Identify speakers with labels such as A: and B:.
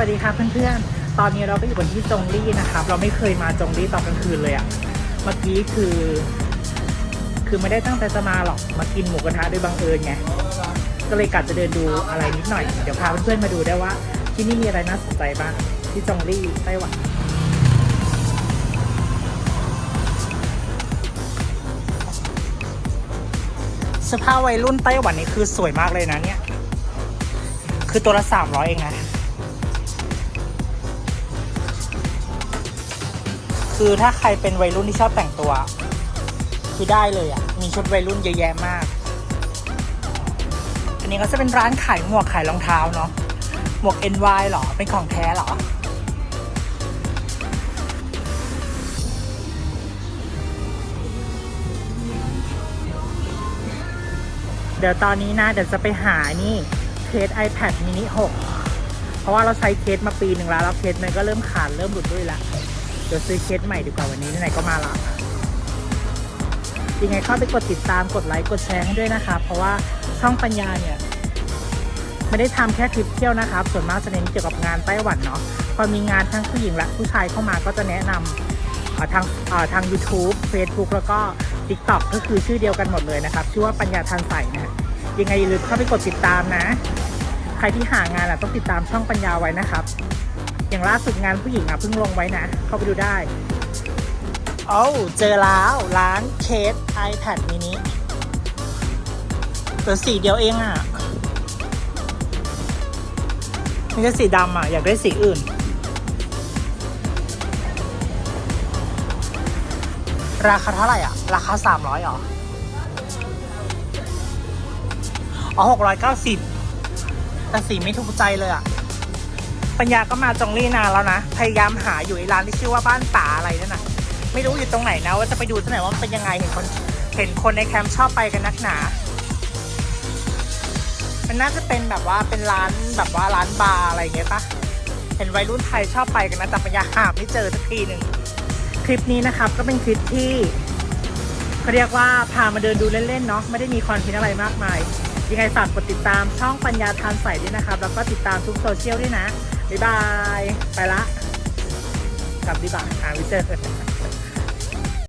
A: วัสดีครับเพื่อนๆ ตอนนี้เราก็อยู่กันที่จงลี่นะครับ เราไม่เคยมาจงลี่ตอนกลางคืนเลยอะเมื่อกี้คือ คือไม่ได้ตั้งใจจะมาหรอก มากินหมูกระทะโดยบังเอิญไง ก็เลยกะจะเดินดูอะไรนิดหน่อย เดี๋ยวพาเพื่อนๆมาดูได้ว่า ที่นี่มีอะไรน่าสนใจบ้าง ที่จงลี่ไต้หวันเสื้อผ้าวัยรุ่นไต้หวันนี่คือสวยมากเลยนะเนี่ย คือตัวละสามร้อยเองนะ คือถ้าใครเป็นวัยรุ่นที่ชอบแต่งตัว คือได้เลยอะ มีชุดวัยรุ่นเยอะแยะมาก อันนี้ก็จะเป็นร้านขายหมวกขายรองเท้าเนาะ หมวก NY เหรอ เป็นของแท้หรอ เดี๋ยวตอนนี้นะ เดี๋ยวจะไปหานี่เคส iPad mini 6 เพราะว่าเราใช้เคสมาปีหนึ่งแล้ว แล้วเคสมันก็เริ่มขาดเริ่มหลุดด้วยละ เดี๋ยวซื้อเคสใหม่ดีกว่าวันนี้ไหนๆก็มาละยังไงเข้าไปกดติดตามกดไลค์กดแชร์ให้ด้วยนะครับเพราะว่าช่องปัญญาเนี่ยไม่ได้ทำแค่คลิปเที่ยวนะครับ ส่วนมากจะเน้นเกี่ยวกับงานไต้หวันเนาะพอมีงานทั้งผู้หญิงและผู้ชายเข้ามาก็จะแนะนำเอ่อทางทาง YouTube Facebook แล้วก็ TikTok ก็คือชื่อเดียวกันหมดเลยนะครับ ชื่อว่าปัญญาทันใสนะยังไงอย่าลืมเข้าไปกดติดตามนะ ใครที่หางานอะต้องติดตามช่องปัญญาไว้นะครับ อย่างล่าสุดงานผู้หญิงอะเพิ่งลงไว้นะ เข้าไปดูได้โอ้าเจอแล้วร้านเคส iPad mini เหลือสีเดียวเองอะนี่ก็สีดำอะ อยากได้สีอื่น ราคาเท่าไหร่อะ ราคาสามร้อยหรอ อ๋อหกร้อยเก้าสิบแต่สีไม่ถูกใจเลยอะ ปัญญาก็มาจงลี่นานแล้วนะ พยายามหาอยู่ไอ้ร้านที่ชื่อว่าบ้านป่าอะไรนั่นน่ะ ไม่รู้อยู่ตรงไหนนะ ว่าจะไปดูที่ไหนว่ามันเป็นยังไงเห็นคนเห็นคนในแคมป์ชอบไปกันนักหนา มันน่าจะเป็นแบบว่าเป็นร้านแบบว่าร้านบาร์อะไรอย่างเงี้ยปะเห็นวัยรุ่นไทยชอบไปกันนะแต่ปัญญาหาไม่เจอสักทีหนึ่งคลิปนี้นะครับก็เป็นคลิปที่เขาเรียกว่าพามาเดินดูเล่นๆเนาะไม่ได้มีคอนเทนต์อะไรมากมายยังไงฝากกดติดตามช่องปัญญาทานใสด้วยนะครับ แล้วก็ติดตามทุกโซเชียลด้วยนะ บ๊ายบาย ไปละ กลับดีกว่าหาวิเจอ